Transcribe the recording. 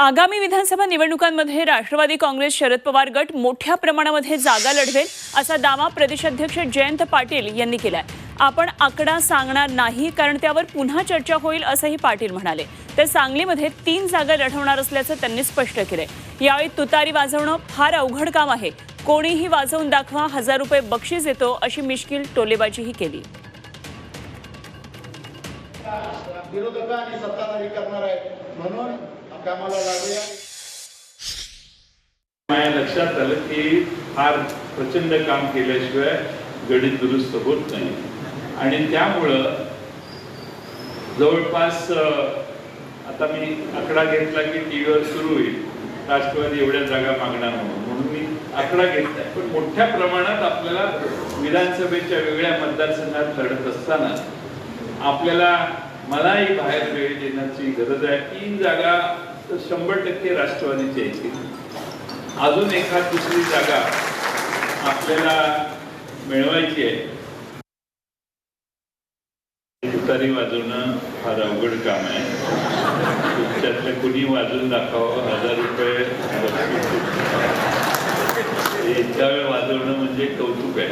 आगामी विधानसभा निवडणुकांमध्ये राष्ट्रवादी काँग्रेस शरद पवार गट मोठ्या प्रमाणामध्ये जागा लढवेल असा दावा प्रदेशाध्यक्ष जयंत पाटील यांनी केलाय. आपण आकडा सांगणार नाही कारण त्यावर पुन्हा चर्चा होईल असंही पाटील म्हणाले. तर सांगलीमध्ये तीन जागा लढवणार असल्याचं त्यांनी स्पष्ट केलंय. यावेळी तुतारी वाजवणं फार अवघड काम आहे. कोणीही वाजवून दाखवा हजार रुपये बक्षीस येतो अशी मिश्किल टोलेबाजीही केली. विरोधकांनी सत्ताधारी करणार आहे म्हणून कामाला लागूया माझ्या लक्षात आलं की फार प्रचंड काम केल्याशिवाय गणित दुरुस्त होत नाही. आणि त्यामुळं जवळपास आता मी आकडा घेतला की टी व्हीवर सुरू होईल. राष्ट्रवादी एवढ्या जागा मागणार म्हणून म्हणून मी आकडा घेतला. पण मोठ्या प्रमाणात आपल्याला विधानसभेच्या वेगळ्या मतदारसंघात लढत असताना आपल्याला मलाही बाहेर वेळ देण्याची गरज आहे. तीन जागा तर शंभर टक्के राष्ट्रवादीचे येतील अजून एखाद दुसरी जागा आपल्याला मिळवायची आहे. तुतारी वाजवणं फार अवघड काम आहे. तुमच्यातलं कुणी वाजवून दाखवावं? हजार रुपये बक्षीस. वेळ वाजवणं म्हणजे कौतुक आहे.